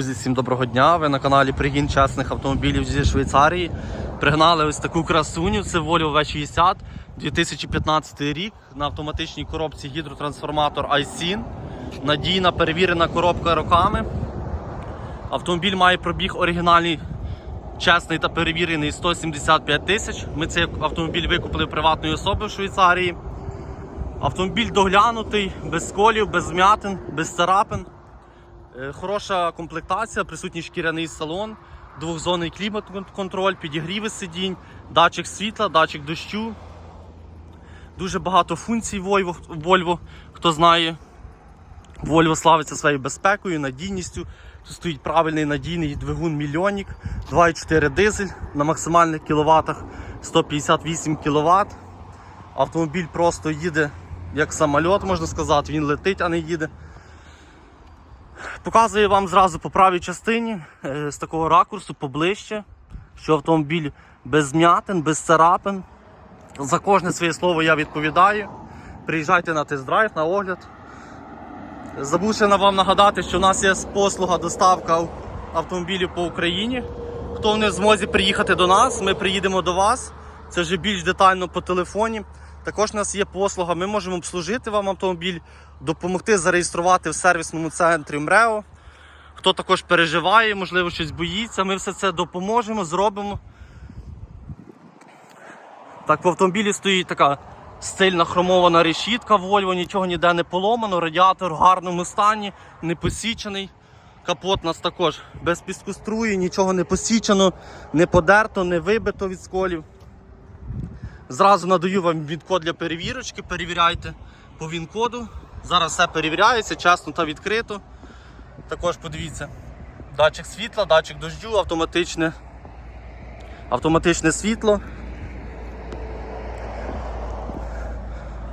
Друзі, всім доброго дня. Ви на каналі Пригін чесних автомобілів зі Швейцарії. Пригнали ось таку красуню. Це Volvo V60 2015 рік на автоматичній коробці гідротрансформатор iSyn. Надійна перевірена коробка роками. Автомобіль має пробіг оригінальний, чесний та перевірений 175 тисяч. Ми цей автомобіль викупили приватної особи в Швейцарії. Автомобіль доглянутий, без сколів, без змятин, без царапин. Е, Хороша комплектація, присутній шкіряний салон, двохзонний клімат-контроль, підігріви сидінь, датчик світла, датчик дощу. Дуже багато функцій Volvo. Хто знає, Volvo славиться своєю безпекою, надійністю. Тут стоїть правильний надійний двигун мільйонник, 2,4 дизель на максимальних кіловатах 158 кВт. Автомобіль просто їде як самоліт, можна сказати, він летить, а не їде. Показую вам зразу по правій частині е, з такого ракурсу поближче, що автомобіль без змятин, без царапин. За кожне своє слово я відповідаю. Приїжджайте на тест-драйв, на огляд. Забув ще на вам нагадати, що у нас є послуга доставка автомобілів по Україні. Хто не в змозі приїхати до нас, ми приїдемо до вас. Це вже більш детально по телефоні. Також у нас є послуга, ми можемо обслужити вам автомобіль, допомогти зареєструвати в сервісному центрі МРЕО. Хто також переживає, можливо, щось боїться, ми все це допоможемо, зробимо. Так, в автомобілі стоїть така стильна хромована решітка Volvo, нічого ніде не поломано, радіатор в гарному стані, не посічений. Капот нас також без піску струї, нічого не посічено, не подерто, не вибито від сколів. Зразу надаю вам він-код для перевірочки, перевіряйте по він-коду. Зараз все перевіряється, чесно та відкрито. Також подивіться, датчик світла, датчик дождю, автоматичне, автоматичне світло.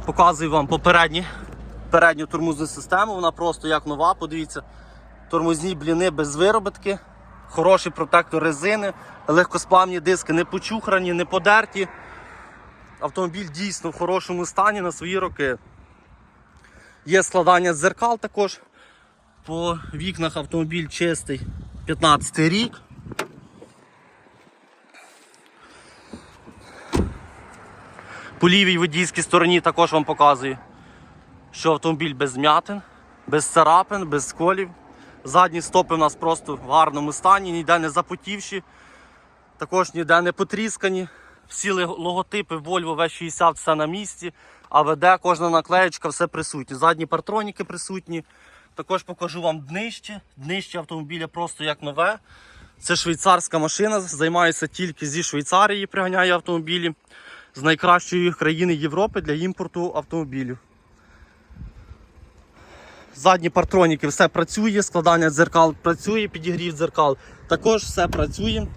Показую вам попередні, передню тормозну систему, вона просто як нова, подивіться, тормозні бліни без виробітки, хороший протектор резини, легкосплавні диски не почухрані, не подерті. Автомобіль дійсно в хорошому стані на свої роки. Є складання дзеркал також. По вікнах автомобіль чистий 15 рік. По лівій водійській стороні також вам показую, що автомобіль без змятин, без царапин, без сколів. Задні стопи у нас просто в гарному стані, ніде не запотівші, також ніде не потріскані. Всі логотипи Volvo V60 все на місці, АВД, кожна наклеєчка, все присутнє. Задні партроніки присутні. Також покажу вам днище. Днище автомобіля просто як нове. Це швейцарська машина, займається тільки зі Швейцарії, приганяє автомобілі з найкращої країни Європи для імпорту автомобілів. Задні партроніки все працює, складання дзеркал працює, підігрів дзеркал також все працює.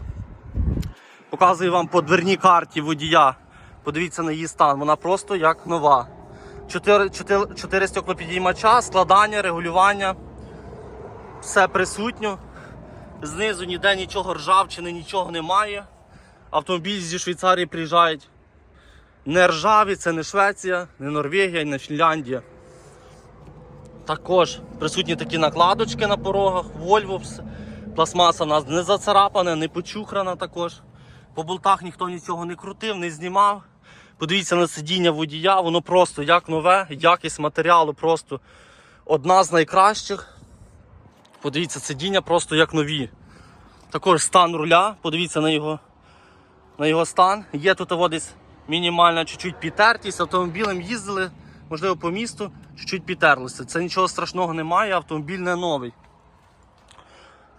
Показую вам по дверній карті водія. Подивіться на її стан, вона просто як нова. Чотири, чотири, чотири стеклопідіймача, складання, регулювання. Все присутньо. Знизу ніде нічого ржавчини, нічого немає. Автомобіль зі Швейцарії приїжджають не ржаві, це не Швеція, не Норвегія, не Фінляндія. Також присутні такі накладочки на порогах, все. Пластмаса у нас не зацарапана, не почухрана також. По болтах ніхто нічого не крутив, не знімав. Подивіться на сидіння водія, воно просто як нове, якість матеріалу просто одна з найкращих. Подивіться, сидіння просто як нові. Також стан руля, подивіться на його, на його стан. Є тут десь мінімальна чуть-чуть підтертість. Автомобілем їздили, можливо, по місту, чуть-чуть підтерлося. Це нічого страшного немає, автомобіль не новий.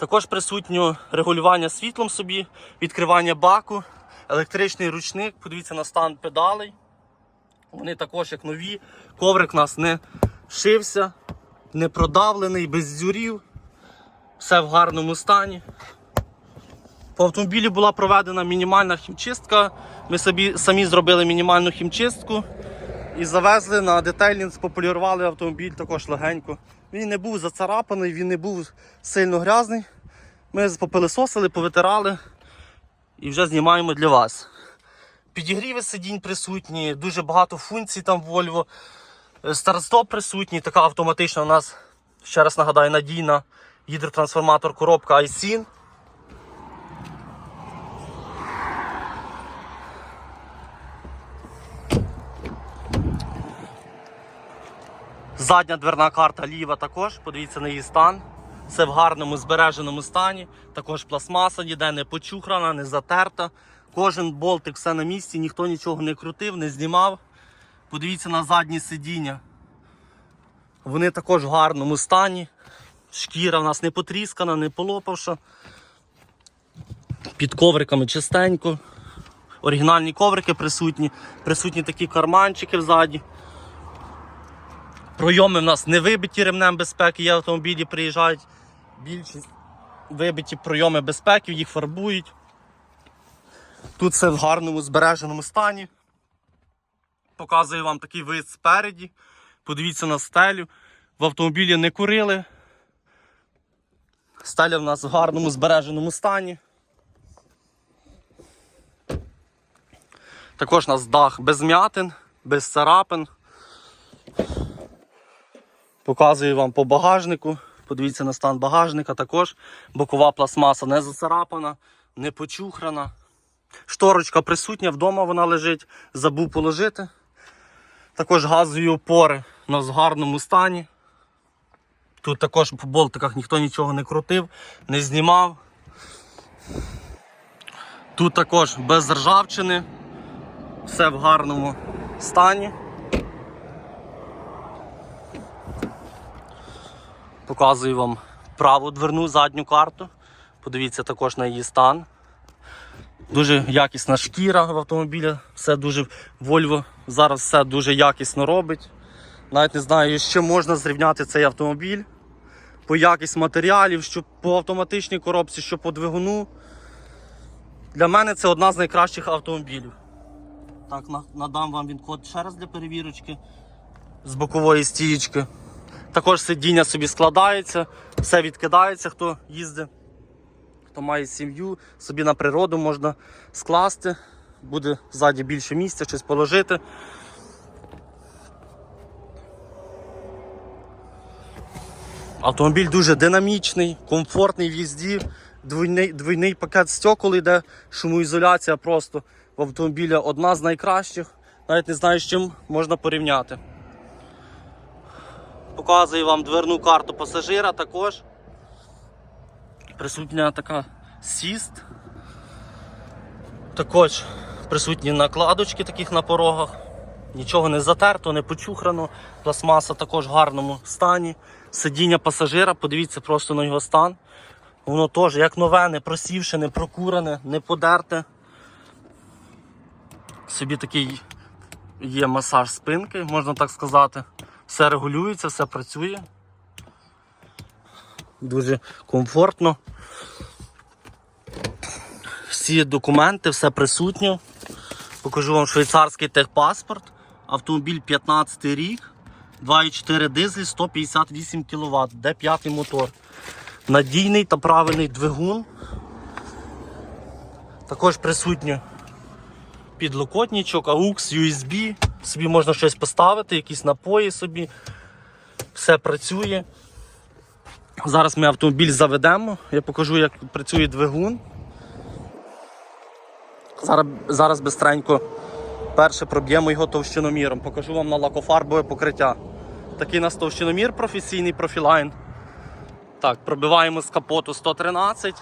Також присутнє регулювання світлом собі, відкривання баку, електричний ручник, подивіться на стан педалей. Вони також як нові. Коврик у нас не шився, не продавлений, без дзюрів. Все в гарному стані. По автомобілі була проведена мінімальна хімчистка. Ми собі самі зробили мінімальну хімчистку і завезли на детейлінг, сполірували автомобіль також легенько. Він не був зацарапаний, він не був сильно грязний. Ми попилисосили, повитирали і вже знімаємо для вас. Підігріви сидінь присутні, дуже багато функцій там в Volvo. Старт-стоп присутній, така автоматична у нас, ще раз нагадаю, надійна гідротрансформатор коробка iSyn. Задня дверна карта ліва також, подивіться на її стан. Все в гарному збереженому стані. Також пластмаса ніде не почухрана, не затерта. Кожен болтик все на місці, ніхто нічого не крутив, не знімав. Подивіться на задні сидіння. Вони також в гарному стані. Шкіра в нас не потріскана, не полопавша. Під ковриками чистенько. Оригінальні коврики присутні. Присутні такі карманчики взаді. Пройоми в нас не вибиті ремнем безпеки, є автомобілі приїжджають. Більшість вибиті пройоми безпеки, їх фарбують. Тут все в гарному збереженому стані. Показую вам такий вид спереді. Подивіться на стелю. В автомобілі не курили. Стеля в нас в гарному збереженому стані. Також у нас дах без м'ятин, без царапин. Показую вам по багажнику. Подивіться на стан багажника також. Бокова пластмаса не зацарапана, не почухрана. Шторочка присутня, вдома вона лежить, забув положити. Також газові опори у в гарному стані. Тут також по болтиках ніхто нічого не крутив, не знімав. Тут також без ржавчини, все в гарному стані. Показую вам праву дверну задню карту. Подивіться також на її стан. Дуже якісна шкіра в автомобілі, все дуже Volvo зараз все дуже якісно робить. Навіть не знаю, чим можна зрівняти цей автомобіль. По якість матеріалів, що по автоматичній коробці, що по двигуну. Для мене це одна з найкращих автомобілів. Так, надам вам він код ще раз для перевірочки з бокової стієчки. Також сидіння собі складається, все відкидається, хто їздить, хто має сім'ю, собі на природу можна скласти, буде ззаді більше місця, щось положити. Автомобіль дуже динамічний, комфортний в їзді, двойний, двойний пакет стекол йде, шумоізоляція просто в автомобілі одна з найкращих. Навіть не знаю, з чим можна порівняти. Показую вам дверну карту пасажира також. Присутня така сіст. Також присутні накладочки таких на порогах. Нічого не затерто, не почухрано. Пластмаса також в гарному стані. Сидіння пасажира, подивіться просто на його стан. Воно теж як нове, не просівше, не прокурене, не подерте. Собі такий є масаж спинки, можна так сказати. Все регулюється, все працює. Дуже комфортно. Всі документи, все присутнє. Покажу вам швейцарський техпаспорт. Автомобіль 15 рік, 2,4 дизель, 158 кВт, де п'ятий мотор. Надійний та правильний двигун. Також присутнє підлокотничок, AUX, USB. Собі можна щось поставити, якісь напої собі. Все працює. Зараз ми автомобіль заведемо. Я покажу, як працює двигун. Зараз, зараз бистренько перше проб'ємо його товщиноміром. Покажу вам на лакофарбове покриття. Такий у нас товщиномір професійний профілайн. Так, пробиваємо з капоту 113.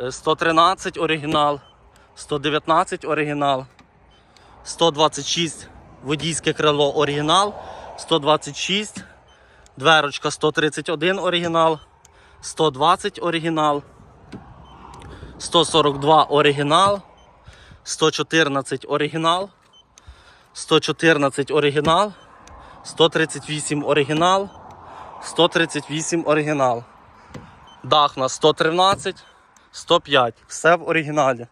е, 113 оригінал, 119 оригінал, 126 водійське крило оригінал, 126, дверочка 131 оригінал, 120 оригінал, 142 оригінал, 114 оригінал, 114 оригінал, 138 оригінал, 138 оригінал. Дах на 113, 105. Все в оригіналі.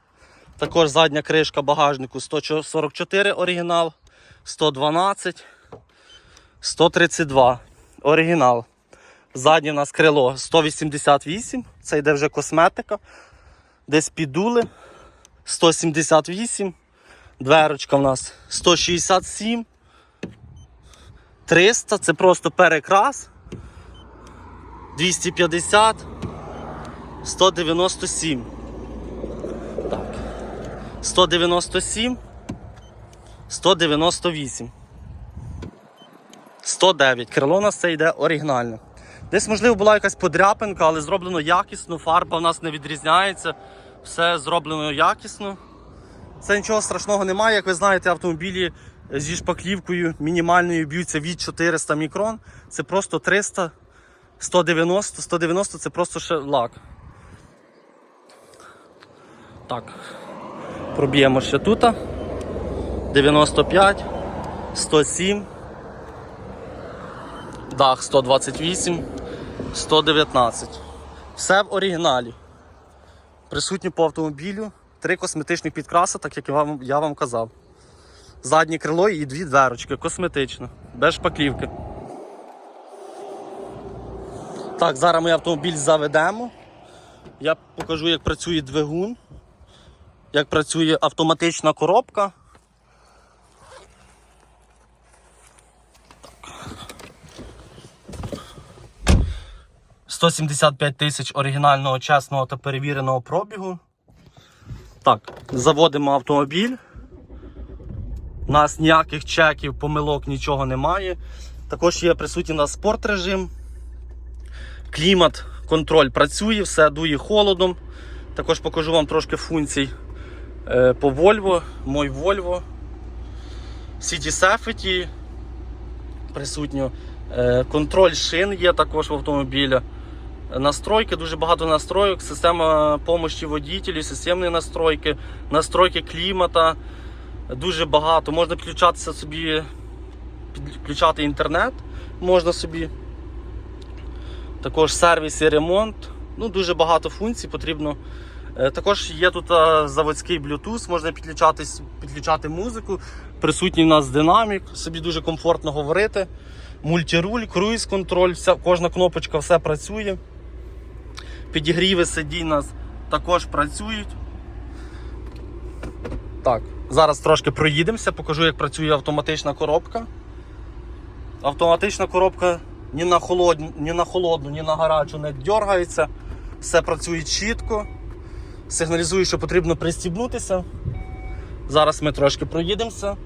Також задня кришка багажнику 144 оригінал, 112, 132 оригінал. Заднє у нас крило 188, це йде вже косметика. Десь підули 178. Дверочка в нас 167. 300 це просто перекрас. 250, 197. Так. 197, 198. 109. Крило у нас це йде оригінальне. Десь, можливо, була якась подряпинка, але зроблено якісно, фарба у нас не відрізняється. Все зроблено якісно. Це нічого страшного немає. Як ви знаєте, автомобілі зі шпаклівкою мінімальною б'ються від 400 мікрон. Це просто 300, 190, 190 це просто ще лак. Так. Проб'ємо ще тут. 95, 107. Дах 128, 119. Все в оригіналі. Присутні по автомобілю. Три косметичних підкраси, так як я вам, я вам казав. Заднє крило і дві дверочки, косметично, без шпаклівки. Так, зараз ми автомобіль заведемо. Я покажу, як працює двигун, як працює автоматична коробка. 175 тисяч оригінального чесного та перевіреного пробігу. Так, заводимо автомобіль. У нас ніяких чеків, помилок, нічого немає. Також є присутній у нас спорт режим. Клімат, контроль працює, все дує холодом. Також покажу вам трошки функцій по Volvo, мой Volvo. City Safety присутньо. Е, Контроль шин є також в автомобіля. Настройки, дуже багато настройок, система допомоги водителю, системні настройки, настройки клімата. Дуже багато. Можна підключатися собі, підключати інтернет можна собі. Також сервіс і ремонт. Ну, Дуже багато функцій потрібно. Е, Також є тут е, заводський Bluetooth, можна підключатись, підключати музику. Присутній у нас динамік, собі дуже комфортно говорити. Мультируль, круїз контроль, вся, кожна кнопочка все працює. Підігріви у нас також працюють. Так, зараз трошки проїдемося, покажу, як працює автоматична коробка. Автоматична коробка ні на холодну, ні на, холодну, ні на гарячу не дергається. Все працює чітко. Сигналізує, що потрібно пристібнутися. Зараз ми трошки проїдемося.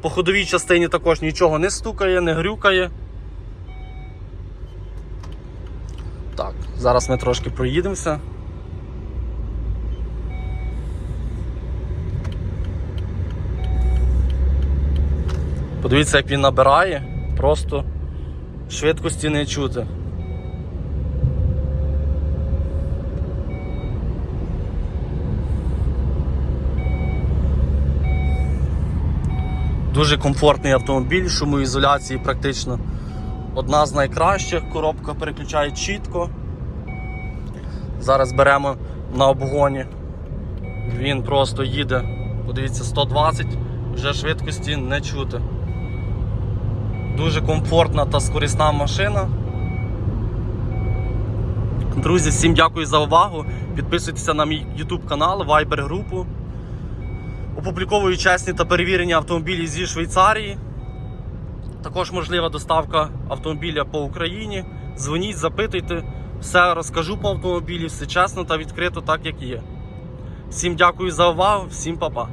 По ходовій частині також нічого не стукає, не грюкає. Так, зараз ми трошки проїдемося. Подивіться, як він набирає, просто швидкості не чути. Дуже комфортний автомобіль, шумоізоляції практично одна з найкращих. Коробка переключає чітко. Зараз беремо на обгоні. Він просто їде, подивіться, 120, вже швидкості не чути. Дуже комфортна та скорисна машина. Друзі, всім дякую за увагу. Підписуйтеся на мій YouTube канал, Viber групу. Опубліковую чесні та перевірені автомобілі зі Швейцарії. Також можлива доставка автомобіля по Україні. Дзвоніть, запитуйте, все розкажу по автомобілі, все чесно та відкрито, так як є. Всім дякую за увагу, всім па-па.